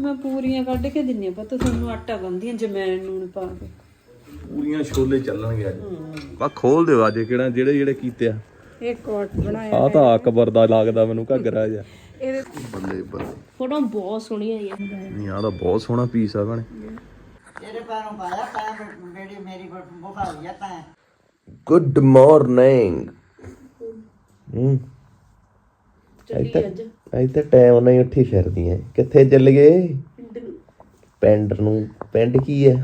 ਮੈਂ ਪੂਰੀਆਂ ਕੱਢ ਕੇ ਦਿੰਨੀ ਆ ਪਤਾ ਤੁਹਾਨੂੰ ਆਟਾ ਬੰਦੀਆਂ ਜਮੈਣ ਨੂਣ ਪਾ ਕੇ। ਪੂਰੀਆਂ ਛੋਲੇ ਚੱਲਣਗੇ ਅੱਜ। ਆ ਖੋਲ ਦਿਓ ਅੱਜ ਕਿਹੜਾ ਜਿਹੜੇ ਜਿਹੜੇ ਕੀਤੇ ਆ। ਇਹ ਕੋਟ ਬਣਾਇਆ ਆ ਤਾਂ ਅਕਬਰ ਦਾ ਲੱਗਦਾ ਮੈਨੂੰ ਘੱਗਰਾ ਜਿਹਾ। ਇਹਦੇ ਬੱਲੇ ਬੱਲੇ। ਫੋਟੋ ਬਹੁਤ ਸੋਹਣੀ ਆਈ ਹੈ ਨਹੀਂ ਆ ਤਾਂ ਬਹੁਤ ਸੋਹਣਾ ਪੀਸ ਆ ਭਣੇ। ਤੇਰੇ ਪੈਰੋਂ ਪਾਇਆ ਤੈਂ ਮੇਰੀ ਮੇਰੀ ਬੁਖਾਰ ਆ ਤੈਂ ਗੁੱਡ ਮਾਰਨਿੰਗ ਹੂੰ। ਚੱਲੀ ਅੱਜ ਅੱਜ। ਤਾਂ ਟਾਈਮ ਨਾਲ ਹੀ ਉੱਠੀ ਫਿਰਦੀ ਐ। ਕਿੱਥੇ ਚੱਲ ਗਏ? ਪਿੰਡ ਨੂੰ। ਪਿੰਡ ਕੀ ਹੈ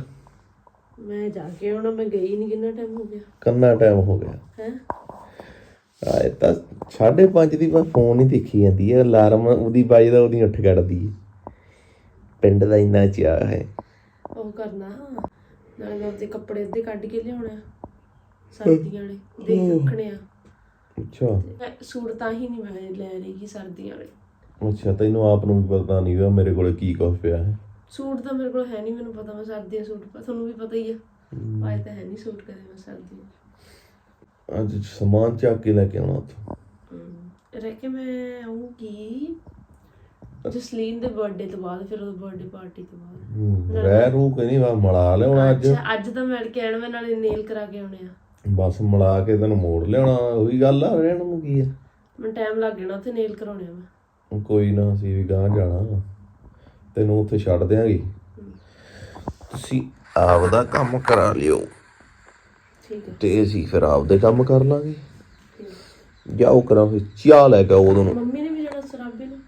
ਮੈਂ ਜਾ ਕੇ ਆਉਣਾ ਮੈਂ ਗਈ ਨਹੀਂ ਕਿੰਨਾ ਟਾਈਮ ਹੋ ਗਿਆ? ਕੰਨਾ ਟਾਈਮ ਹੋ ਗਿਆ? ਹੈ? ਆਏ ਤਾਂ 5:30 ਦੀ ਮੈਂ ਫੋਨ ਹੀ ਦੇਖੀ ਜਾਂਦੀ ਹੈ ਅਲਾਰਮ ਉਹਦੀ ਵੱਜਦਾ ਉਹਦੀ ਉੱਠ ਕੱਢਦੀ ਹੈ ਪਿੰਡ ਦਾ ਇੰਨਾ ਚਾਹ ਹੈ। ਉਹ ਕਰਨਾ ਨਾਲੇ ਕੱਪੜੇ ਅੱਧੇ ਕੱਢ ਕੇ ਲਿਆਉਣਾ ਸਰਦੀਆਂ ਵਾਲੇ ਦੇਖ ਰੱਖਣੇ ਆ। ਅੱਛਾ। ਮੈਂ ਸੂਟ ਤਾਂ ਹੀ ਨਹੀਂ ਮੈਂ ਲੈ ਰਹੀ ਕਿ ਸਰਦੀਆਂ ਵਾਲੇ ਅੱਛਾ ਤੈਨੂੰ ਆਪ ਨੂੰ ਵੀ ਪਤਾ ਨਹੀਂ ਵੀ ਮੇਰੇ ਕੋਲੇ ਕੀ ਕੁਛ ਪਿਆ ਹੈ। ਸੂਟ ਤਾਂ ਮੇਰੇ ਕੋਲ ਹੈ ਨਹੀਂ ਮੈਨੂੰ ਪਤਾ ਮੈਂ ਸਰਦੀਆਂ ਸੂਟ ਪਾ ਤੁਹਾਨੂੰ ਵੀ ਪਤਾ ਹੀ ਆ। ਪਾਏ ਤਾਂ ਹੈ ਨਹੀਂ ਸੂਟ ਕਦੇ ਮੈਂ ਸਰਦੀਆਂ ਅੱਜ ਸਮਾਨ ਚੱਕ ਕੇ ਲੈ ਕੇ ਆਉਣਾ ਉੱਥੋਂ। ਹਮ, ਰਹਿ ਕੇ ਮੈਂ ਆਉਂਗੀ ਜਸਲੀਨ ਦੇ ਬਰਥਡੇ ਤੋਂ ਬਾਅਦ ਫਿਰ ਉਹਦੇ ਬਰਥਡੇ ਪਾਰਟੀ ਤੋਂ ਬਾਅਦ। ਹੂੰ, ਰਹਿ ਰੂ ਕੇ ਨਹੀਂ ਵਾ ਮਲਾ ਲਿਆਉਣਾ ਅੱਜ। ਅੱਜ ਤਾਂ ਮਿਲ ਕੇ ਆਣ ਮੈਂ ਨਾਲੇ ਨੇਲ ਕਰਾ ਕੇ ਆਉਣੇ ਆ। ਬਸ ਮਲਾ ਕੇ ਤੈਨੂੰ ਮੋੜ ਲਿਆਉਣਾ ਉਹੀ ਗੱਲ ਆ ਰਹਿਣ ਨੂੰ ਕੀ ਹੈ ਮੈਨੂੰ ਟਾਈਮ ਲੱਗ ਜਾਣਾ ਉੱਥੇ ਨੇਲ ਕਰਾਉਣੇ ਆ ਮੈਂ। ਕੋਈ ਨਾ ਅਸੀਂ ਵੀ ਗਾਂ ਜਾਣਾ ਤੈਨੂੰ ਉੱਥੇ ਛੱਡ ਦਿਆਂਗੇ। ਤੁਸੀਂ ਆਪਦਾ ਕੰਮ ਕਰਾ ਲਿਓ। ਠੀਕ ਹੈ ਤੇ ਅਸੀਂ ਫਿਰ ਆਪਦੇ ਕੰਮ ਕਰ ਲਾਂਗੇ। ਜਾਓ ਕਰਾਂ ਫਿਰ ਚਾਹ ਲੈ ਕੇ ਆਓ ਉਦੋਂ ਨੂੰ। ਮੰਮੀ ਨੇ ਵੀ ਜਾਣਾ ਸਰਾਬੇ ਨੂੰ?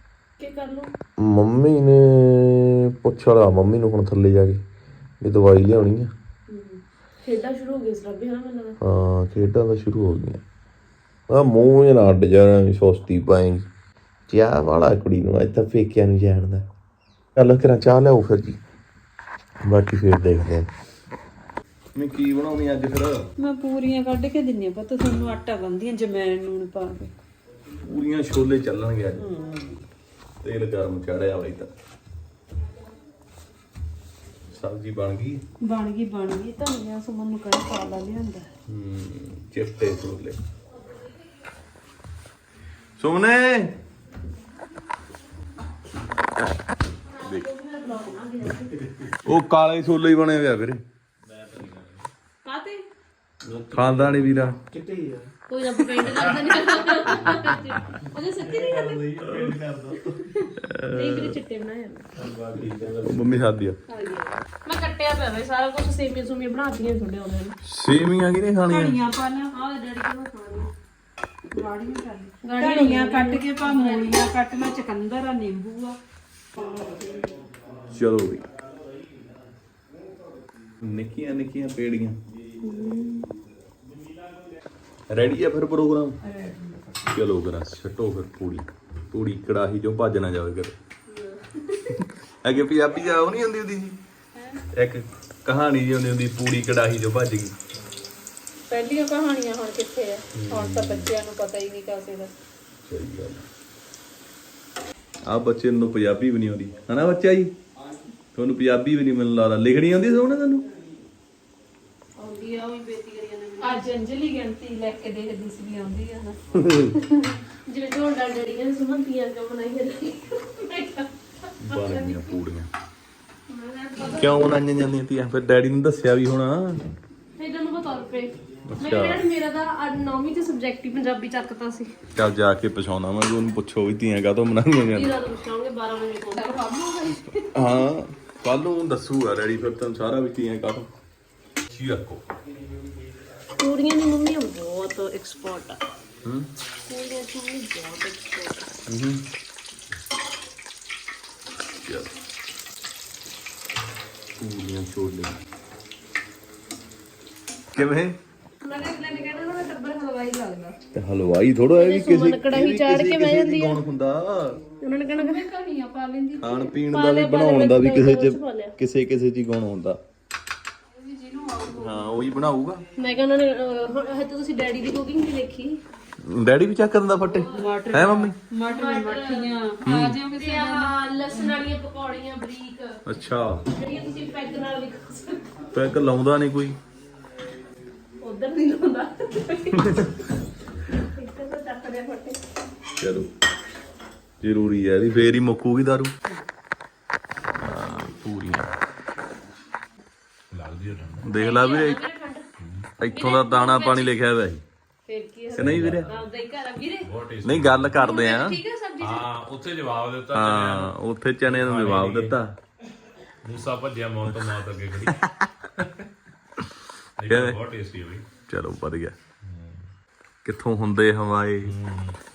ਕੀ ਕਰ ਲਓ ਮੰਮੀ ਨੇ ਪੁੱਛ ਲਿਆ ਮੰਮੀ ਨੂੰ ਹੁਣ ਥੱਲੇ ਜਾ ਕੇ ਵੀ ਦਵਾਈ ਲਿਆਉਣੀ ਆ। ਖੇਡਾਂ ਸ਼ੁਰੂ ਹੋ ਗਈਆਂ ਸਰਾਬੇ ਹਨਾ ਮੈਨੂੰ? ਲੱਗਦਾ ਹਾਂ ਖੇਡਾਂ ਤਾਂ ਸ਼ੁਰੂ ਹੋ ਗਈਆਂ। ਆ ਮੂੰਹ ਜਿਹਾ ਨਾ ਅੱਡ ਜਾਣਾ ਸੁਸਤੀ ਪਾਏਗੀ। ਚਾਹ ਵਾਲਾ ਕੁੜੀ ਨੂੰ ਅੱਜ ਤਾਂ ਫੇਕਿਆ ਨਹੀਂ ਜਾਣਦਾ ਚੱਲ ਕਰਾਂ ਚਾਹ ਲਿਆਓ ਫਿਰ ਜੀ। ਬਾਕੀ ਫਿਰ ਦੇਖਦੇ ਆਂ ਮੈਂ ਕੀ ਬਣਾਉਣੀ ਅੱਜ ਫਿਰ? ਮੈਂ ਪੂਰੀਆਂ ਕੱਢ ਕੇ ਦਿੰਨੀ ਆ ਪਤਾ ਤੁਹਾਨੂੰ ਆਟਾ ਬੰਦੀਆਂ ਜਮੈਣ ਨੂਣ ਪਾ ਕੇ। ਪੂਰੀਆਂ ਛੋਲੇ ਚੱਲਣਗੇ ਅੱਜ। ਤੇਲ ਗਰਮ ਚੜਿਆ ਹੋਈ ਤਾਂ। ਸਬਜ਼ੀ ਬਣ ਗਈ। ਬਣ ਗਈ ਬਣ ਗਈ। ਧਨੀਆ ਸੁਮਨ ਨੂੰ ਕਹਿ ਪਾ ਲਾ ਲਿਆਂਦਾ। ਹੂੰ ਚਿੱਟੇ ਛੋਲੇ। ਸੁਮਨੇ! ਦੇਖ। ਉਹ ਕਾਲੇ ਛੋਲੇ ਹੀ ਬਣੇ ਹੋਇਆ ਵੀਰੇ। ਕਾਤੇ ਖਾਂਦਾ ਨਹੀਂ ਵੀਰਾ। ਕੋਈ ਨਾ ਪਿੰਡ ਕਰਦਾ ਨਹੀਂ। ਅਜੇ ਸੱਚੀ ਨਹੀਂ ਕਰਦਾ। ਨਹੀਂ ਵੀਰੇ ਚਿੱਟੇ ਬਣਾਏ ਆ। ਮੰਮੀ ਖਾਦੀ ਆ? ਮੈਂ ਕੱਟਿਆ ਪਿਆ ਵੇ ਸਾਰਾ ਕੁਝ ਸੇਮੀਆਂ ਸੂਮੀਆਂ ਬਣਾਤੀਆਂ ਤੁਹਾਡੇ ਆਉਂਦੇ ਨੂੰ ਸੇਵੀਆਂ ਕਿਹਨੇ ਖਾਣੀਆਂ? ਧਨੀਆ ਪਾ ਲਾ ਆਹ ਡੈਡੀ ਕੋਲ ਖਾਣੀ ਗਾੜੀਆਂ ਕਰ ਲਈ ਧਨੀਆ ਕੱਟ ਕੇ ਪਾ ਮੂਲੀਆਂ ਕੱਟ ਲੈ ਚਕੰਦਰ ਆ ਨਿੰਬੂ ਆ। ਚਲੋ ਵੀ ਨਿੱਕੀਆਂ ਨਿੱਕੀਆਂ ਪੇੜੀਆਂ। ਰੈਡੀ ਆ ਫਿਰ ਪ੍ਰੋਗਰਾਮ ਚਲੋ ਕਰਾਂ ਛੱਟੋ ਫਿਰ ਪੂੜੀ ਪੂੜੀ ਕੜਾਹੀ ਚੋਂ ਭੱਜ ਨਾ ਜਾਵੇ ਕਰ ਅੱਗੇ ਪੰਜਾਬੀ ਜਾ ਉਹ ਨਹੀਂ ਹੁੰਦੀ ਹੁੰਦੀ ਜੀ ਇੱਕ ਕਹਾਣੀ ਜੀ ਹੁੰਦੀ ਹੁੰਦੀ ਪੂੜੀ ਕੜਾਹੀ ਚੋਂ ਭੱਜ ਗਈ। ਪਹਿਲੀਆਂ ਕਹਾਣੀਆਂ ਹੁਣ ਕਿੱਥੇ ਆ? ਹੁਣ ਤਾਂ ਬੱਚਿਆਂ ਨੂੰ ਪਤਾ ਹੀ ਨਹੀਂ ਕਾਸੇ ਦਾ। ਸਹੀ ਗੱਲ ਆ। ਬੱਚੇ ਨੂੰ ਪੰਜਾਬੀ ਵੀ ਨਹੀਂ ਆਉਂਦੀ। ਹਨਾ ਬੱਚਾ ਜੀ? ਤੁਹਾਨੂੰ ਪੰਜਾਬੀ ਵੀ ਨਹੀਂ ਮੈਨੂੰ ਲੱਗਦਾ। ਲਿਖਣੀ ਆਉਂਦੀ ਸੋਹਣਾ ਤੁਹਾਨੂੰ ਆਉਂਦੀ ਆ ਉਹ ਜਾਂਦੇ ਅੱਜ ਅੰਜਲੀ ਗਿਣਤੀ ਲੈ ਕੇ ਦੇਖਦੀ ਸੀ ਵੀ ਆਉਂਦੀ ਆ ਨਾ। ਜਿਵੇਂ ਢੋਲ ਡਾਲ ਡੈਡੀ ਨੇ ਸੁਮੰਤੀਆਂ ਕਿਉਂ ਬਣਾਈ ਹੈ ਗਈਆਂ ਪੂੜੀਆਂ। ਕਿਉਂ ਬਣਾਈਆਂ ਜਾਂਦੀਆਂ ਤੀਆਂ? ਫਿਰ ਡੈਡੀ ਨੂੰ ਦੱਸਿਆ ਵੀ ਹੋਣਾ। ਫਿਰ ਤੈਨੂੰ ਪਤਾ ਕਿਹਾ ਡੈਡੀ ਮੇਰਾ ਤਾਂ ਅੱਜ ਨੌਵੀਂ ਚ ਸਬਜੈਕਟ ਹੀ ਪੰਜਾਬੀ ਚੱਕਤਾ ਸੀ। ਚੱਲ ਜਾ ਕੇ ਪਛਾਉਣਾ ਮੈਂ ਵੀ ਉਹਨੂੰ ਪੁੱਛੋ ਵੀ ਤੀਆਂ ਕਾਹਤੋਂ ਬਣਾਈਆਂ ਜਾਂਦੀਆਂ। ਵੀਰਾ ਤੋਂ ਪੁੱਛਾਂਗੇ 12 ਵਜੇ ਕੋਲ ਹਾਂ ਕੱਲ ਨੂੰ ਦੱਸੂਗਾ ਡੈਡੀ ਫਿਰ ਤੁਹਾਨੂੰ ਸਾਰਾ ਵੀ ਤੀਆਂ ਕਾਹਤੋਂ। ਜੀ ਪੂਰੀਆਂ ਦੀ ਮੰਮੀ ਬਹੁਤ ਐਕਸਪਰਟ ਆ। ਹੂੰ। ਪੂਰੀਆਂ ਦੀ ਮੰਮੀ ਬਹੁਤ ਐਕਸਪਰਟ ਆ। ਹੂੰ। ਚਲ। ਪੂਰੀਆਂ ਛੋਲੇ ਕਿਵੇਂ? ਮੈਂ ਕਿਹਾ ਨੇ ਕਹਿਣਾ ਨਾ ਟੱਬਰ ਹਲਵਾਈ ਲੱਗਦਾ ਤੇ ਹਲਵਾਈ ਥੋੜਾ ਇਹ ਵੀ ਕਿਸੇ ਸੁਮਨ ਕੜਾਹੀ ਚਾੜ ਕੇ ਬਹਿ ਜਾਂਦੀ ਕੌਣ ਹੁੰਦਾ? ਉਹਨਾਂ ਨੇ ਕਹਿਣਾ ਕਿ ਕਹਾਣੀਆਂ ਪਾ ਲੈਂਦੀ। ਖਾਣ ਪੀਣ ਦਾ ਵੀ ਬਣਾਉਣ ਦਾ ਵੀ ਕਿਸੇ ਚ ਕਿਸੇ ਕਿਸੇ ਚ ਹੀ ਗੁਣ ਹੁੰਦਾ? ਹਾਂ ਉਹੀ ਬਣਾਊਗਾ। ਮੈਂ ਕਿਹਾ ਉਹਨਾਂ ਨੇ ਅਹ, ਹੁਣ ਹਜੇ ਤਾਂ ਤੁਸੀਂ ਡੈਡੀ ਦੀ ਕੁਕਿੰਗ ਨਹੀਂ ਦੇਖੀ। ਡੈਡੀ ਵੀ ਚੱਕ ਦਿੰਦਾ ਫੱਟੇ। ਹੈ ਮੰਮੀ? ਮਟਰ ਮੱਠੀਆਂ। ਆ ਜਿਓ ਕਿਸੇ ਤੇ ਆਹ ਲਸਣ ਵਾਲੀਆਂ ਪਕੌੜੀਆਂ ਬਰੀਕ। ਅੱਛਾ। ਜਿਹੜੀਆਂ ਤੁਸੀਂ ਪੈਗ ਨਾਲ ਵੀ ਖਾ ਸਕਦੇ ਪੈਕ ਲਾਉਂਦਾ ਨਹੀਂ ਕੋਈ। ਉਧਰ ਨਹੀਂ ਲਾਉਂਦਾ। ਇੱਥੇ ਤਾਂ ਚੱਕਦੇ ਫੱਟੇ ਚਲੋ। ਜ਼ਰੂਰੀ ਹੈ ਵੀ ਫੇਰ ਹੀ ਮੁੱਕੂਗੀ ਦਾਰੂ ਪੂਰੀਆਂ ਲੱਗਦੀ ਹੈ ਦੇਖ ਲੈ ਵੀਰੇ ਇੱਥੋਂ ਦਾ ਦਾਣਾ ਪਾਣੀ ਲਿਖਿਆ ਹੋਇਆ ਸੀ। ਫਿਰ ਕੀ ਕਿ ਨਹੀਂ ਵੀਰੇ? ਹੀ ਘਰ ਆ ਨਹੀਂ ਗੱਲ ਕਰਦੇ ਆ। ਠੀਕ ਹੈ ਸਬਜ਼ੀ ਹਾਂ ਉੱਥੇ ਜਵਾਬ ਦਿੱਤਾ ਹਾਂ ਉੱਥੇ ਚਨੇ ਨੂੰ ਜਵਾਬ ਦਿੱਤਾ। ਮੂਸਾ ਭੱਜਿਆ ਮੌਤ ਤੋਂ ਮੌਤ ਅੱਗੇ ਖੜੀ। ਨਹੀਂ ਬਹੁਤ ਟੇਸਟੀ ਹੋਈ ਚਲੋ ਵਧੀਆ। ਕਿੱਥੋਂ ਹੁੰਦੇ ਹਵਾਏ?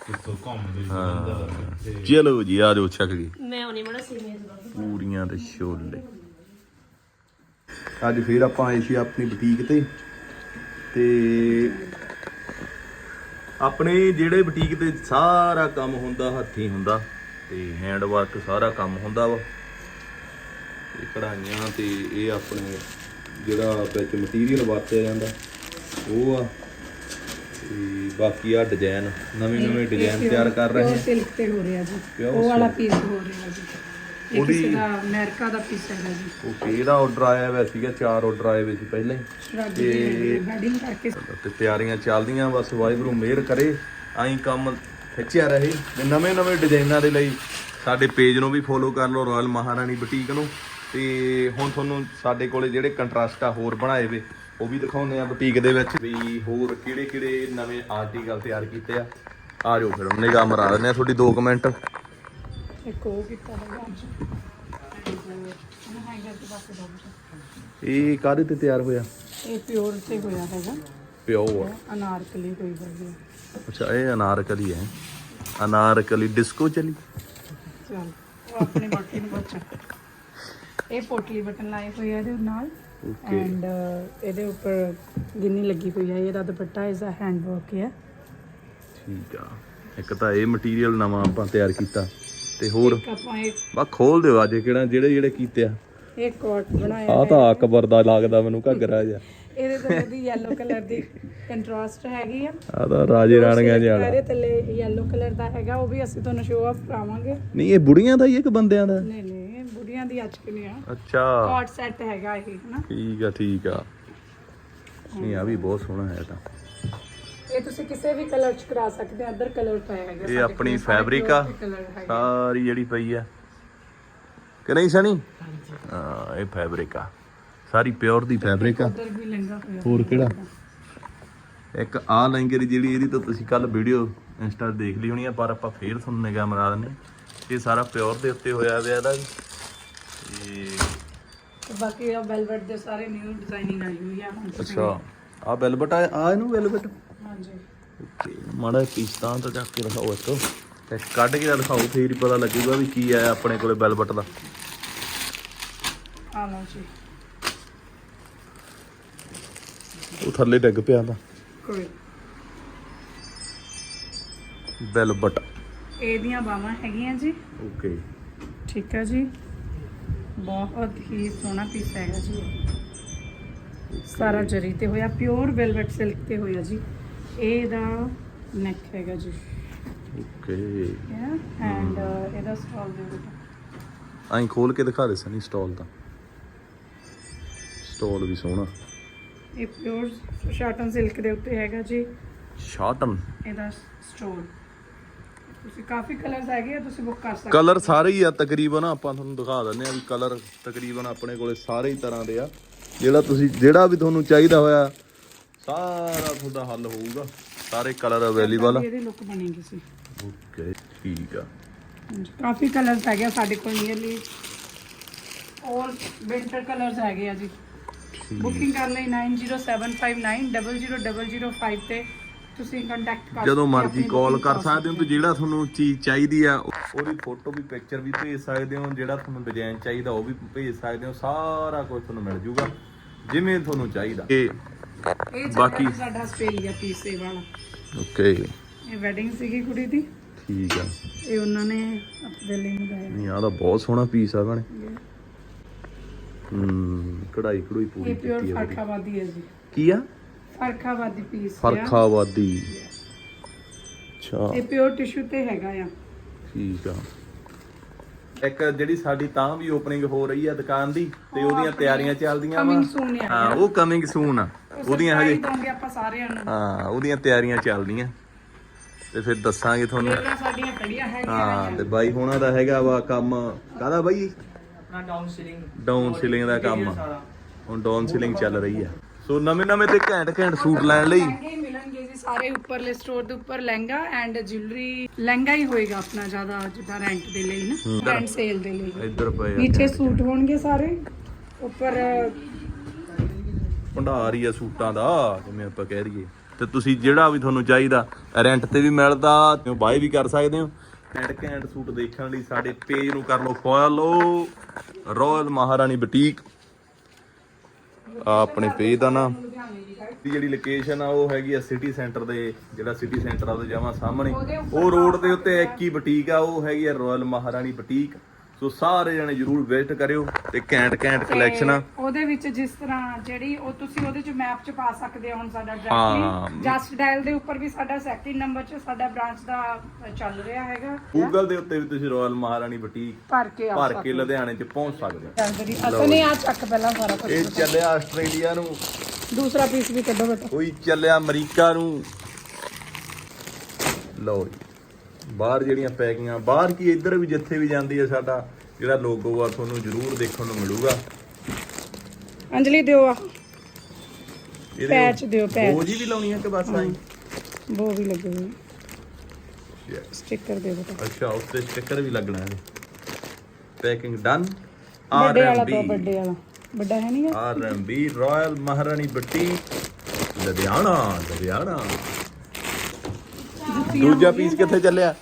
ਕਿੱਥੋਂ ਘੁੰਮਦੇ ਤੇ ਚਲੋ ਜੀ ਆ ਜਾਓ ਛਕ ਗਈ। ਮੈਂ ਉਹਨੇ ਮੜਾ ਬਾਅਦ ਪੂਰੀਆਂ ਤੇ ਛੋਲੇ। ਅੱਜ ਫੇਰ ਆਪਾਂ ਆਏ ਸੀ ਆਪਣੀ ਬੁਟੀਕ ਤੇ। ਤੇ ਆਪਣੇ ਜਿਹੜੇ ਬੁਟੀਕ ਤੇ ਸਾਰਾ ਕੰਮ ਹੁੰਦਾ ਹੱਥੀਂ ਹੁੰਦਾ ਤੇ ਹੈਂਡ ਵਰਕ ਸਾਰਾ ਕੰਮ ਹੁੰਦਾ ਵਾ। ਇਹ ਕਢਾਈਆਂ ਤੇ ਇਹ ਆਪਣੇ ਜਿਹੜਾ ਵਿੱਚ ਮਟੀਰੀਅਲ ਵਰਤਿਆ ਜਾਂਦਾ ਉਹ ਆ। ਤੇ ਬਾਕੀ ਆ ਡਿਜ਼ਾਈਨ ਨਵੇਂ ਨਵੇਂ ਡਿਜ਼ਾਈਨ ਤਿਆਰ ਕਰ ਰਹੇ ਹਾਂ ਸਿਲਕ ਤੇ ਹੋ ਰਿਹਾ ਜੀ। ਉਹ ਵਾਲਾ ਪੀਸ ਹੋ ਰਿਹਾ ਜੀ। ਇਹ ਉਹਦੀ- ਦਾ ਅਮਰੀਕਾ ਦਾ ਪੀਸ ਹੈਗਾ ਜੀ। ਓਕੇ ਇਹਦਾ ਆਰਡਰ ਆਇਆ ਹੋਇਆ ਸੀਗਾ? ਚਾਰ ਆਰਡਰ ਆਏ ਹੋਏ ਸੀ ਪਹਿਲਾਂ ਹੀ। ਸ਼ਰਾਬੀ ਤੇ ਵੈਡਿੰਗ ਕਰਕੇ। ਤੇ ਤਿਆਰੀਆਂ ਚੱਲਦੀਆਂ ਬਸ ਵਾਹਿਗੁਰੂ ਮਿਹਰ ਕਰੇ ਆਈ ਕੰਮ ਖਿੱਚਿਆ ਰਹੇ। ਤੇ ਨਵੇਂ ਨਵੇਂ ਡਿਜ਼ਾਈਨਾਂ ਦੇ ਲਈ ਸਾਡੇ ਪੇਜ ਨੂੰ ਵੀ ਫੋਲੋ ਕਰ ਲਓ ਰਾਇਲ ਮਹਾਰਾਣੀ ਬੁਟੀਕ ਨੂੰ। ਤੇ ਹੁਣ ਤੁਹਾਨੂੰ ਸਾਡੇ ਕੋਲੇ ਜਿਹੜੇ ਕੰਟਰਾਸਟ ਆ ਹੋਰ ਬਣਾਏ ਵੇ ਉਹ ਵੀ ਦਿਖਾਉਂਦੇ ਆ ਬੁਟੀਕ ਦੇ ਵਿੱਚ। ਵੀ ਹੋਰ ਕਿਹੜੇ ਕਿਹੜੇ ਨਵੇਂ ਆਰਟੀਕਲ ਤਿਆਰ ਕੀਤੇ ਆ। ਆ ਜਾਓ ਫਿਰ ਨਿਗਾਹ ਮਰਾ ਦਿੰਦੇ ਆ ਤੁਹਾਡੀ 2 ਮਿੰਟ। ਇੱਕ ਉਹ ਕੀਤਾ ਹੈਗਾ। ਅੱਜ ਹੈਂਗਰ ਦੇ ਪਾਸੇ ਦੋ ਇਹ ਕਾਹਦੇ ਤੇ ਤਿਆਰ ਹੋਇਆ? ਇਹ ਪਿਓਰ ਤੇ ਹੋਇਆ ਹੈਗਾ। ਪਿਓ ਆ ਅਨਾਰਕਲੀ ਕੋਈ ਹੈ। ਅੱਛਾ ਇਹ ਅਨਾਰਕਲੀ ਹੈ। ਅਨਾਰਕਲੀ ਡਿਸਕੋ ਚਲੀ। ਚਲ ਉਹ ਆਪਣੇ ਬਾਕੀ ਨੂੰ ਬੱਚਾ ਇਹ ਪੋਟਲੀ ਬਟਨ ਲਾਏ ਹੋਏ ਆ ਇਹਦੇ ਨਾਲ। ਓਕੇ ਐਂਡ ਇਹਦੇ ਉੱਪਰ ਗਿੰਨੀ ਲੱਗੀ ਹੋਈ ਹੈ ਇਹਦਾ ਦੁਪੱਟਾ ਇਸ ਦਾ ਹੈਂਡ ਵਰਕ ਹੈ ਠੀਕ ਆ। ਇੱਕ ਤਾਂ ਇਹ ਮਟੀਰੀਅਲ ਨਵਾਂ ਆਪਾਂ ਤਿਆਰ ਕੀਤਾ। ਤੇ ਹੋਰ? ਇੱਕ ਆਪਾਂ ਇਹ ਬਾ ਖੋਲ ਦਿਓ ਅੱਜ ਕਿਹੜਾ ਜਿਹੜੇ ਜਿਹੜੇ ਕੀਤੇ ਆ। ਇਹ ਕੋਟ ਬਣਾਇਆ ਆ ਤਾਂ ਅਕਬਰ ਦਾ ਲੱਗਦਾ ਮੈਨੂੰ ਘੱਗਰਾ ਜਿਹਾ। ਇਹਦੇ ਤੇ ਉਹਦੀ yellow ਕਲਰ ਦੀ ਕੰਟਰਾਸਟ ਹੈਗੀ ਆ। ਆ ਤਾਂ ਰਾਜੇ ਰਾਣੀਆਂ ਜਿਹਾ ਇਹਦੇ ਥੱਲੇ yellow ਕਲਰ ਦਾ ਹੈਗਾ ਉਹ ਵੀ ਅਸੀਂ ਤੁਹਾਨੂੰ ਸ਼ੋਅ ਆਫ ਕਰਾਵਾਂਗੇ। ਨਹੀਂ ਇਹ ਬੁੜੀਆਂ ਦਾ ਹੀ ਇੱਕ ਬੰਦਿਆਂ ਦਾ? ਨਹੀਂ ਨਹੀਂ ਬੁੜੀਆਂ ਦੀ ਅੱਜ ਕਿਨੇ ਆ? ਅੱਛਾ। ਕੋਟ ਸੈੱਟ ਹੈਗਾ ਇਹ ਹਨਾ? ਠੀਕ ਆ ਠੀਕ ਆ। ਨਹੀਂ ਆ ਵੀ ਬਹੁਤ ਸੋਹਣਾ ਹੈ ਤਾਂ। ਇਹ ਤੁਸੀਂ ਕਿਸੇ ਵੀ ਕਲਰ ਚ ਕਰਾ ਸਕਦੇ ਆ ਅਦਰ ਕਲਰ ਪਾਇਆ ਹੈਗਾ ਇਹ ਆਪਣੀ ਫੈਬਰਿਕ ਆ ਹੈਗਾ। ਸਾਰੀ ਜਿਹੜੀ ਪਈ ਆ। ਕਿ ਨਹੀਂ ਸਣੀ? ਹਾਂ ਇਹ ਫੈਬਰਿਕ ਆ। ਸਾਰੀ ਪਿਓਰ ਦੀ ਫੈਬਰਿਕ ਆ। ਉਧਰ ਵੀ ਲਹਿੰਗਾ ਹੋਇਆ ਹੋਰ ਕਿਹੜਾ? ਇੱਕ ਆ ਲਹਿੰਗੇ ਦੀ ਜਿਹੜੀ ਇਹਦੀ ਤਾਂ ਤੁਸੀਂ ਕੱਲ ਵੀਡੀਓ ਇੰਸਟਾ ਤੇ ਦੇਖ ਲਈ ਹੋਣੀ ਆ ਪਰ ਆਪਾਂ ਫੇਰ ਤੁਹਾਨੂੰ ਨਿਗਾਹ ਮਰਾ ਦਿੰਨੇ। ਇਹ ਸਾਰਾ ਪਿਓਰ ਦੇ ਉੱਤੇ ਹੋਇਆ ਹੋਇਆ ਇਹਦਾ ਵੀ। ਤੇ ਤੇ ਬਾਕੀ ਆ ਵੈਲਵਟ ਦੇ ਸਾਰੇ ਨਿਊ ਡਿਜ਼ਾਈਨਿੰਗ ਆਈ ਹੋਈ ਆ ਹੁਣ। ਅੱਛਾ ਆ ਵੈਲਵਟ ਆ ਆ ਇਹਨੂੰ ਵੈਲਵਟ ਹਾਂਜੀ। ਓਕੇ ਮਾੜਾ ਪੀਸਤਾਂ ਤਾਂ ਚੱਕ ਕੇ ਦਿਖਾਓ ਇੱਕ। ਤੇ ਕੱਢ ਕੇ ਤਾਂ ਦਿਖਾਓ ਫੇਰ ਹੀ ਪਤਾ ਲੱਗੂਗਾ ਵੀ ਕੀ ਆਇਆ ਆਪਣੇ ਕੋਲੇ ਵੈਲਵਟ ਦਾ। ਆ ਲਓ ਜੀ। ਉਹ ਥੱਲੇ ਡਿੱਗ ਪਿਆ ਤਾਂ। ਕੋਈ ਵੈਲਵਟ ਇਹਦੀਆਂ ਬਾਹਾਂ ਹੈਗੀਆਂ ਜੀ। ਓਕੇ। ਠੀਕ ਹੈ ਜੀ। ਬਹੁਤ ਹੀ ਸੋਹਣਾ ਪੀਸ ਹੈਗਾ ਜੀ। ਸਾਰਾ ਜਰੀ ਤੇ ਹੋਇਆ ਪਿਓਰ ਵੈਲਵਟ ਸਿਲਕ ਤੇ ਹੋਇਆ ਜੀ। ਇਹਦਾ ਨੈਕ ਹੈਗਾ ਜੀ। ਓਕੇ ਐਂਡ ਇਹਦਾ ਸਟਾਲ ਦੇ ਬੇਟਾ ਐਂ ਖੋਲ ਕੇ ਦਿਖਾ ਦੇ ਸਨੀ ਸਟਾਲ ਦਾ ਸਟਾਲ ਵੀ ਸੋਹਣਾ। ਇਹ ਪਿਓਰ ਸ਼ਾਟਨ ਸਿਲਕ ਦੇ ਉੱਤੇ ਹੈਗਾ ਜੀ। ਸ਼ਾਟਨ ਇਹਦਾ ਸਟੋਰ ਤੁਸੀਂ ਕਾਫੀ ਕਲਰਸ ਹੈਗੇ ਆ ਤੁਸੀਂ ਬੁੱਕ ਕਰ ਸਕਦੇ ਕਲਰ ਸਾਰੇ ਹੀ ਆ ਤਕਰੀਬਨ ਆਪਾਂ ਤੁਹਾਨੂੰ ਦਿਖਾ ਦਿੰਦੇ ਆ ਵੀ ਕਲਰ ਤਕਰੀਬਨ ਆਪਣੇ ਕੋਲੇ ਸਾਰੇ ਹੀ ਤਰ੍ਹਾਂ ਦੇ ਆ। ਜਿਹੜਾ ਤੁਸੀਂ ਜਿਹੜਾ ਵੀ ਤੁਹਾਨੂੰ ਚਾਹੀਦਾ ਹੋਇਆ ਸਾਰਾ ਤੁਹਾਡਾ ਹੱਲ ਹੋਊਗਾ। ਸਾਰੇ ਕਲਰ ਅਵੇਲੇਬਲ ਆ। ਇਹਦੀ ਲੁੱਕ ਬਣੇਗੀ ਸੀ। ਓਕੇ ਠੀਕ ਆ। ਹਾਂਜੀ, ਕਾਫੀ ਕਲਰਸ ਹੈਗੇ ਆ ਸਾਡੇ ਕੋਲ ਨੀਅਰਲੀ ਆਲ ਵਿੰਟਰ ਕਲਰਸ ਹੈਗੇ ਆ ਜੀ। ਬੁਕਿੰਗ ਕਰ ਲਈ 9075900005 ਤੇ ਤੁਸੀਂ ਕੰਟੈਕਟ ਕਰ ਜਦੋਂ ਸਕਦੇ ਮਰਜ਼ੀ ਆਪਣੀ ਕਾਲ booking ਕਰ ਕਰਾ ਸਕਦੇ ਹੋ ਤੇ ਜਿਹੜਾ ਤੁਹਾਨੂੰ ਚੀਜ਼ ਚਾਹੀਦੀ ਆ ਉਹਦੀ ਫੋਟੋ ਵੀ ਪਿਕਚਰ ਵੀ ਭੇਜ ਸਕਦੇ ਹੋ ਜਿਹੜਾ ਤੁਹਾਨੂੰ ਡਿਜ਼ਾਈਨ ਚਾਹੀਦਾ ਉਹ ਵੀ ਭੇਜ ਸਕਦੇ ਹੋ ਸਾਰਾ ਕੁਝ ਤੁਹਾਨੂੰ ਮਿਲ ਜੂਗਾ ਜਿਵੇਂ ਤੁਹਾਨੂੰ ਚਾਹੀਦਾ। ਇਹ ਇਹ ਬਾਕੀ- ਬਾਕੀ ਸਾਡਾ ਆਸਟ੍ਰੇਲੀਆ ਪੀਸ ਵਾਲਾ। ਓਕੇ ਇਹ ਵੈਡਿੰਗ ਸੀਗੀ ਕੁੜੀ ਦੀ। ਠੀਕ ਆ। ਇਹ ਉਹਨਾਂ ਨੇ ਆਪਣੇ ਲਈ ਮੰਗਾਇਆ। ਨਹੀਂ ਆ ਤਾਂ ਬਹੁਤ ਸੋਹਣਾ ਪੀਸ ਆ ਬਣੇ ਹੂੰ ਕਢਾਈ ਕਢੂਈ ਪੂਰੀ ਇਹ ਪਿਓਰ ਕੀਤੀ ਆ ਉਹਦੀ। ਫਰਖਾਵਾਦੀ ਹੈ ਜੀ। ਕੀ ਆ? ਫਰਖਾਵਾਦੀ ਪੀਸ ਫਰਖਾਵਾਦੀ। ਅੱਛਾ। ਇਹ ਪਿਓਰ ਟਿਸ਼ੂ ਤੇ ਹੈਗਾ ਆ। ਠੀਕ ਆ। ਇੱਕ ਜਿਹੜੀ ਸਾਡੀ ਤਾਂ ਵੀ ਓਪਨਿੰਗ ਹੋ ਰਹੀ ਆ ਦੁਕਾਨ ਦੀ ਤੇ ਉਹਦੀਆਂ ਤਿਆਰੀਆਂ ਚੱਲਦੀਆਂ ਵਾ। ਕਮਿੰਗ ਸੂਨ ਹੈ ਹਾਂ ਉਹ ਕਮਿੰਗ ਸੂਨ ਆ। ਉਹਦੀਆਂ ਹਜੇ ਦੋਗੇ ਆਪਾਂ ਸਾਰਿਆਂ ਨੂੰ। ਹਾਂ ਉਹਦੀਆਂ ਤਿਆਰੀਆਂ ਚੱਲਦੀਆਂ। ਤੇ ਫਿਰ ਦੱਸਾਂਗੇ ਤੁਹਾਨੂੰ। ਸਾਡੀਆਂ ਹੈਗੀਆਂ ਹਾਂ ਤੇ ਬਾਈ ਹੋਣਾ ਦਾ ਹੈਗਾ ਵਾ ਕੰਮ। ਕਾਹਦਾ ਬਾਈ? ਆਪਣਾ ਡਾਊਨ ਸੀਲਿੰਗ ਡਾਊਨ ਸੀਲਿੰਗ ਦਾ ਕੰਮ ਆ। ਹੁਣ ਡਾਊਨ ਸੀਲਿੰਗ ਚੱਲ ਰਹੀ ਆ। ਸੋ ਨਵੇਂ ਨਵੇਂ ਤੇ ਘੈਂਟ ਘੈਂਟ ਸੂਟ ਲੈਣ ਲਈ। ਲਹਿੰਗੇ ਮਿਲਣਗੇ ਜੀ ਸਾਰੇ ਉੱਪਰਲੇ ਸਟੋਰ ਦੇ ਉੱਪਰ ਲਹਿੰਗਾ ਐਂਡ ਜਿਊਲਰੀ ਲਹਿੰਗਾ ਹੀ ਹੋਏਗਾ ਆਪਣਾ ਜ਼ਿਆਦਾ ਜਿੱਦਾਂ ਰੈਂਟ ਦੇ ਲਈ ਨਾ ਰੈਂਟ ਸੇਲ ਦੇ ਲਈ। ਇੱਧਰ ਪਏ ਆ ਨੀਚੇ ਸੂਟ ਹੋਣਗੇ ਸਾਰੇ। ਉੱਪਰ ਭੰਡਾਰ ਹੀ ਆ ਸੂਟਾਂ ਦਾ, ਜਿਵੇਂ ਆਪਾਂ ਕਹਿ ਰਹੀਏ ਤੇ ਤੁਸੀਂ ਜਿਹੜਾ ਵੀ ਤੁਹਾਨੂੰ ਚਾਹੀਦਾ ਰੈਂਟ ਤੇ ਵੀ ਮਿਲਦਾ, ਤੇ ਬਾਈ ਵੀ ਕਰ ਸਕਦੇ ਹੋ। ਘੈਂਟ ਘੈਂਟ ਸੂਟ ਦੇਖਣ ਲਈ ਸਾਡੇ ਪੇਜ ਨੂੰ ਕਰ ਲਓ ਫੋਲੋ ਰਾਇਲ ਮਹਾਰਾਣੀ ਬੁਟੀਕ ਆਪਣੇ ਪੇਜ ਦਾ ਨਾਮ। ਦੀ ਜਿਹੜੀ ਲੋਕੇਸ਼ਨ ਆ, ਉਹ ਹੈਗੀ ਆ ਸਿਟੀ ਸੈਂਟਰ ਦੇ, ਜਿਹੜਾ ਸਿਟੀ ਸੈਂਟਰ ਆ, ਉਹਦੇ ਜਮਾ ਸਾਹਮਣੇ। ਉਹ ਰੋਡ ਦੇ ਉੱਤੇ ਇੱਕ ਹੀ ਬੁਟੀਕ ਆ, ਉਹ ਹੈਗੀ ਆ ਰਾਇਲ ਮਹਾਰਾਣੀ ਬੁਟੀਕ ਸੋ ਸਾਰੇ ਜਣੇ ਜਰੂਰ ਵਿਜ਼ਿਟ ਕਰਿਓ ਤੇ ਘੈਂਟ ਘੈਂਟ ਕਲੈਕਸ਼ਨ ਆ। ਉਹਦੇ ਵਿੱਚ ਜਿਸ ਤਰ੍ਹਾਂ ਜਿਹੜੀ ਉਹ ਤੁਸੀਂ ਉਹਦੇ ਚ ਮੈਪ ਚ ਪਾ ਸਕਦੇ ਹੋ ਹੁਣ ਸਾਡਾ। ਡਾਇਰੈਕਟਲੀ ਜਸਟ ਡਾਇਲ ਦੇ ਉੱਪਰ ਵੀ ਸਾਡਾ ਸੈਕਿੰਡ ਨੰਬਰ ਚ ਸਾਡਾ ਬ੍ਰਾਂਚ ਦਾ ਚੱਲ ਰਿਹਾ ਹੈਗਾ। ਗੂਗਲ ਦੇ ਉੱਤੇ ਵੀ ਤੁਸੀਂ ਰਾਇਲ ਮਹਾਰਾਣੀ ਬੁਟੀਕ ਭਰ ਕੇ ਆ ਭਰ ਕੇ ਲੁਧਿਆਣੇ 'ਚ ਪਹੁੰਚ ਸਕਦੇ ਹੋ। ਜਲਦੀ ਅਸਨੇ ਆ ਚੱਕ ਪਹਿਲਾਂ ਸਾਰਾ ਕੁਝ ਇਹ ਚੱਲਿਆ ਆਸਟ੍ਰੇਲੀਆ ਨੂੰ। ਦੂਸਰਾ ਪੀਸ ਵੀ ਕੱਢੋ ਬੇਟਾ। ਕੋਈ ਚੱਲਿਆ ਅਮਰੀਕਾ ਨੂੰ। ਲਓ ਜੀ। ਬਾਹਰ ਜਿਹੜੀਆਂ ਪੈਕਿੰਗਾਂ ਬਾਹਰ ਕੀ ਇੱਧਰ ਵੀ ਜਿੱਥੇ ਵੀ ਜਾਂਦੀ ਹੈ ਸਾਡਾ ਜਿਹੜਾ ਲੋਗੋ ਆ ਤੁਹਾਨੂੰ ਜ਼ਰੂਰ ਦੇਖਣ ਨੂੰ ਮਿਲੂਗਾ। ਅੰਜਲੀ ਦਿਓ ਆ। ਇਹਦੇ ਪੈਚ ਦਿਓ ਪੈਚ। ਉਹ ਜੀ ਵੀ ਲਾਉਣੀ ਹੈ ਕਿ ਬਸ ਆਈ ਉਹ ਵੀ ਲੱਗੇ ਹੋਏ ਸਟicker ਦਿਓ। ਬੇਟਾ ਅੱਛਾ ਉੱਤੇ ਸਟicker ਵੀ ਲੱਗਣਾ ਹੈ ਪੈਕਿੰਗ ਡਨ ਵੱਡੇ ਵਾਲਾ ਆਰਐਮਬੀ ਤੋਂ ਵੱਡੇ ਵਾਲਾ। ਵੱਡਾ ਹੈ ਨਹੀਂ ਆਰਐਮਬੀ ਰਾਇਲ ਮਹਾਰਾਣੀ ਬੱਟੀ ਲੁਧਿਆਣਾ ਲੁਧਿਆਣਾ। ਦੂਜਾ ਪੀਸ ਕਿੱਥੇ ਚੱਲਿਆ?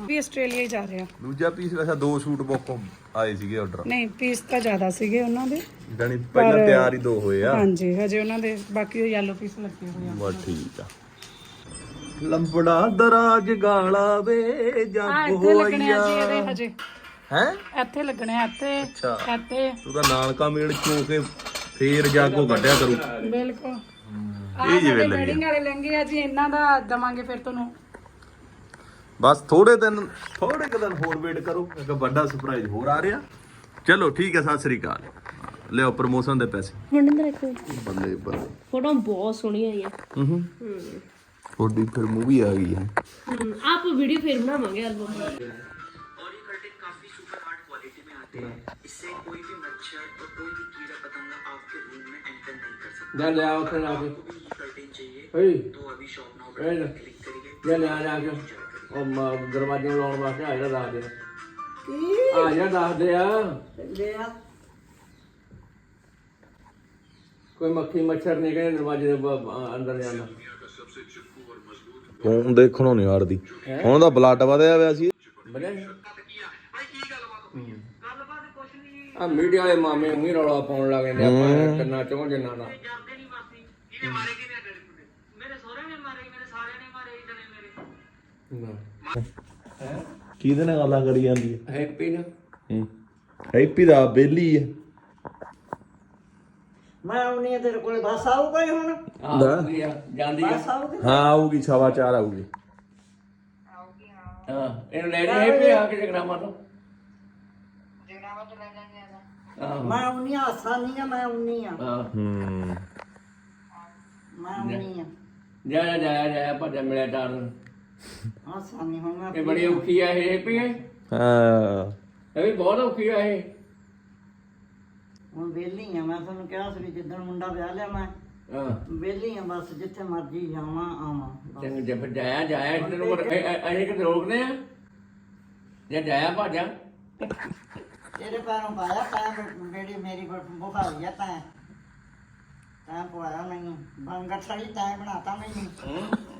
ਵੀ ਆਸਟ੍ਰੇਲੀਆ ਹੀ ਜਾ ਰਿਹਾ। ਦੂਜਾ ਪੀਸ ਵੈਸਾ ਦੋ ਸੂਟ ਬੁੱਕ ਆਏ ਸੀਗੇ ਆਰਡਰ ਨਹੀਂ ਪੀਸ ਤਾਂ ਜ਼ਿਆਦਾ ਸੀਗੇ ਉਹਨਾਂ ਦੇ। ਜਾਨੀ ਪਹਿਲਾਂ ਤਿਆਰ ਹੀ ਦੋ ਹੋਏ ਆ। ਹਾਂਜੀ ਹਜੇ ਉਹਨਾਂ ਦੇ ਬਾਕੀ ਉਹ ਯੈਲੋ ਪੀਸ ਲੱਗੇ ਹੋਏ ਆ। ਬਸ ਠੀਕ ਆ। ਲੰਬੜਾ ਦਰਾਜ ਗਾਲਾ ਵੇ ਜੱਗ ਹੋਈਆ। ਹਜੇ। ਹੈ? ਇੱਥੇ ਲੱਗਣੇ ਇੱਥੇ। ਇੱਥੇ। ਤੂੰ ਤਾਂ ਨਾਨਕਾ ਮੇਲ ਚੋ ਕੇ ਫੇਰ ਜਾਗੋ ਕੱਢਿਆ ਕਰੂ। ਬਿਲਕੁਲ। ਇਹ ਜਿਵੇਂ ਲੱਗੀ ਵੈਡਿੰਗ ਵਾਲੇ ਲਹਿੰਗੇ ਆ ਜੀ ਇਹਨਾਂ ਦਾ ਦਵਾਂਗੇ ਫਿਰ ਤੁਹਾਨੂੰ। ਬਸ ਥੋੜੇ ਦਿਨ ਥੋੜੇ ਕੁ ਦਿਨ ਹੋਰ ਵੇਟ ਕਰੋ ਇੱਕ ਵੱਡਾ ਸਰਪ੍ਰਾਈਜ਼ ਹੋਰ ਆ ਰਿਹਾ ਚਲੋ ਠੀਕ ਹੈ ਸਤਿ ਸ੍ਰੀ ਅਕਾਲ ਲਿਓ ਪ੍ਰਮੋਸ਼ਨ ਦੇ ਪੈਸੇ ਮਨਿੰਦਰ ਰੱਖੋ ਬੱਲੇ ਬੱਲੇ ਫੋਟੋ ਬਹੁਤ ਸੋਹਣੀ ਆਈ ਹੈ ਹੂੰ ਥੋੜੀ ਫਿਰ ਮੂਵੀ ਆ ਗਈ ਹੈ ਆਪ ਵੀਡੀਓ ਫਿਰ ਬਣਾਵਾਂਗੇ ਐਲਬਮ और ये कर्टेन काफी सुपर हार्ड क्वालिटी में आते हैं इससे कोई भी मच्छर और कोई भी कीड़ा पतंगा आपके रूम में एंटर नहीं कर सकता जा ले आओ फिर आके आपको भी ये कर्टेन चाहिए hey तो अभी शॉप नाउ hey बटन पर क्लिक करिए ਜਾ ਲੈ ਆ ਜਾ ਕੇ ਉਹ ਮ- ਦਰਵਾਜ਼ੇ ਨੂੰ ਲਾਉਣ ਵਾਸਤੇ ਆ ਜਿਹੜਾ ਦੱਸ ਦੇ ਕੀ? ਆ ਜਾ ਦੱਸ ਦੇ ਆ। ਦੇ ਆ। ਕੋਈ ਮੱਖੀ ਮੱਛਰ ਨਹੀਂ ਕਹਿੰਦੇ ਦਰਵਾਜ਼ੇ ਦੇ ਬ- ਬ- ਅੰਦਰ ਜਾਂਦਾ ਫੋਨ ਦੇਖਣੋਂ ਨਹੀਂ ਹਟਦੀ। ਹੁਣ ਤਾਂ ਬਲੱਡ ਵਧਿਆ ਹੋਇਆ ਸੀ। ਬੜਿਆ ਆ ਮੀਡੀਆ ਵਾਲੇ ਮਾਮੇ ਉਹੀ ਰੌਲਾ ਪਾਉਣ ਲੱਗ ਜਾਂਦੇ ਆਪਾਂ ਕੰਨਾਂ ਚੋਂ ਜਿੰਨਾ ਦਾ ਕਿਹਦੇ ਨਾਲ ਗੱਲਾਂ ਕਰੀ ਜਾਂਦੀ ਹੈ ਹੈਪੀ ਨਾ ਹੈਪੀ ਦਾ ਬੇਲੀ ਹੈ ਮੈਂ ਆਉਣੀ ਆ ਤੇਰੇ ਕੋਲੇ ਬਸ ਆਊਗਾ ਹੀ ਹੁਣ? ਆ ਜਾਂਦੀ ਆ। ਬਸ ਆਊਗੀ? ਹਾਂ ਆਊਗੀ ਸਵਾ ਚਾਰ ਆਊਗੀ। ਹਾਂ। ਇਹਨੂੰ ਲੈ ਜਾਈਏ ਹੈਪੀ ਆ ਕੇ ਜਗਰਾਮਾ ਤੋਂ? ਹਾਂ ਮੈਂ ਆਉਣੀ ਆ ਆਸਾਨੀ ਆ ਮੈਂ ਆਉਣੀ ਆ। ਹਾਂ। ਹੂੰ। ਮੈਂ ਆਉਣੀ ਆ। ਜਾ ਜਾ ਜਾ ਜਾ ਭੱਜਾ ਮਿਲਿਆ ਟਾਰ ਆਸਾਨੀ ਹੁਣ ਮੈਂ ਇਹ ਬੜੀ ਔਖੀ ਆ ਇਹ ਹੈਪੀ ਇਹ ਹਾਂ? ਇਹ ਵੀ ਬਹੁਤ ਔਖੀ ਆ ਇਹ। ਹੁਣ ਵਿਹਲੀ ਆ ਮੈਂ ਤੁਹਾਨੂੰ ਕਿਹਾ ਸੀ ਵੀ ਜਿੱਦਣ ਮੁੰਡਾ ਵਿਆਹ ਲਿਆ ਮੈਂ ਹਾਂ। ਵਿਹਲੀ ਆ ਬਸ ਜਿੱਥੇ ਮਰਜ਼ੀ ਜਾਵਾਂ ਆਵਾਂ ਬਸ। ਚੰਗ ਜਬ ਜਾਇਆ ਜਾਇਆ ਇਸ ਨੂੰ ਅਜੇ ਕਿਤੇ ਰੋਕਦੇ ਆ? ਜਾਂ ਜਾਇਆ ਭਾਜਾ। ਤੇਰੇ ਪੈਰੋਂ ਪਾਇਆ ਤੈਂ ਜਿਹੜੀ ਮੇਰੀ ਬੁਖਾਰੀ ਆ ਤੈਂ। ਤੈਂ ਪਵਾਇਆ ਮੈਨੂੰ ਬੰਗਰ ਸੜੀ ਤੈਂ ਬਣਾਤਾ ਮੈਨੂੰ।